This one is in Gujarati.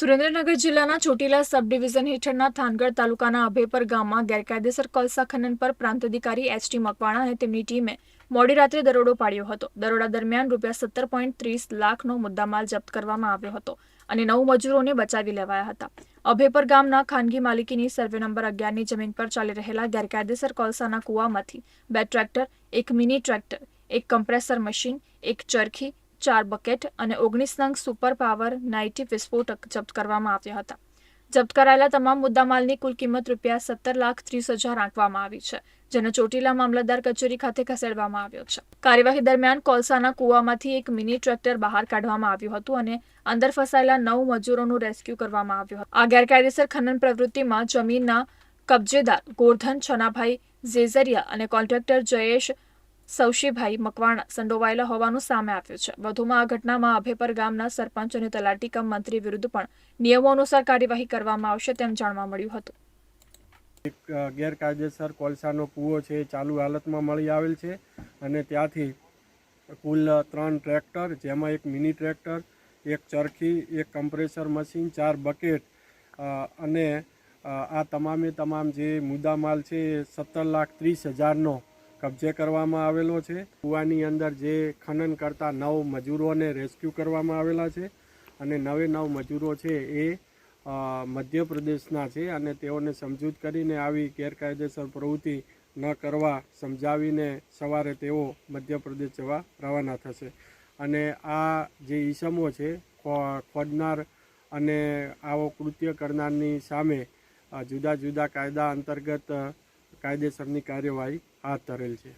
સુરેન્દ્રનગર જિલ્લાના ચોટીલા સબ ડિવિઝન હેઠળના થાનગઢ તાલુકાના અભેપર ગામમાં ગેરકાયદેસર કોલસા ખનન પર પ્રાંત અધિકારી એચટી મકવાણા અને તેમની ટીમે મોડી રાત્રે દરોડો પાડ્યો હતો. દરોડા દરમિયાન રૂપિયા સત્તર પોઈન્ટ ત્રીસ લાખનો મુદ્દામાલ જપ્ત કરવામાં આવ્યો હતો અને નવ મજૂરોને બચાવી લેવાયા હતા. અભેપર ગામના ખાનગી માલિકીની સર્વે નંબર અગિયારની જમીન પર ચાલી રહેલા ગેરકાયદેસર કોલસાના કૂવામાંથી બે ટ્રેક્ટર, એક મિની ટ્રેક્ટર, એક કમ્પ્રેસર મશીન, એક ચરખી ચાર બકેટ અને ઓગણીસ નંગ સુપર પાવર નાઇટી વિસ્ફોટક જપ્ત કરવામાં આવ્યા હતા. જપ્ત કરાયેલા તમામ મુદ્દામાલની કુલ કિંમત રૂપિયા સત્તર લાખ ત્રીસ હજાર આંકવામાં આવી છે, જેને ચોટીલા મામલતદાર કચેરી ખાતે ખસેડવામાં આવ્યો છે. કાર્યવાહી દરમિયાન કોલસાના કૂવામાંથી એક મિની ટ્રેક્ટર બહાર કાઢવામાં આવ્યું હતું અને અંદર ફસાયેલા નવ મજૂરોનું રેસ્ક્યુ કરવામાં આવ્યું હતું. આ ગેરકાયદેસર ખનન પ્રવૃત્તિમાં જમીનના કબજેદાર ગોરધન છનાભાઈ ઝેઝરિયા અને કોન્ટ્રાક્ટર જયેશ સૌશીભાઈ મકવાણા સંડોવાયેલા હોવાનું સામે આવ્યું છે. વધુમાં આ ઘટનામાં અભેપર ગામના સરપંચ અને તલાટી કમ મંત્રી વિરુદ્ધ પણ નિયમો અનુસાર કાર્યવાહી કરવામાં આવશે તેમ જાણવા મળ્યું હતું. એક ગેરકાયદેસર કોલસાનો કૂવો છે ચાલુ હાલતમાં મળી આવેલ છે અને ત્યાંથી કુલ ત્રણ ટ્રેક્ટર, જેમાં એક મિની ટ્રેક્ટર, એક ચરખી, એક કમ્પ્રેસર મશીન, ચાર બકેટ અને આ તમામે તમામ જે મુદ્દામાલ છે એ સત્તર લાખ ત્રીસ હજારનો કબજે કરવામાં આવેલો છે. કૂવાની અંદર જે ખનન કરતા નવ મજૂરોને રેસ્ક્યુ કરવામાં આવેલા છે અને નવે નવ મજૂરો છે એ મધ્યપ્રદેશના છે અને તેઓને સમજૂત કરીને આવી ગેરકાયદેસર પ્રવૃત્તિ ન કરવા સમજાવીને સવારે તેઓ મધ્યપ્રદેશ જવા રવાના થશે. અને આ જે ઈસમો છે ખોદનાર અને આવો કૃત્ય કરનારની સામે જુદા જુદા કાયદા અંતર્ગત કાયદેસરની કાર્યવાહી હાથ ધરેલ છે.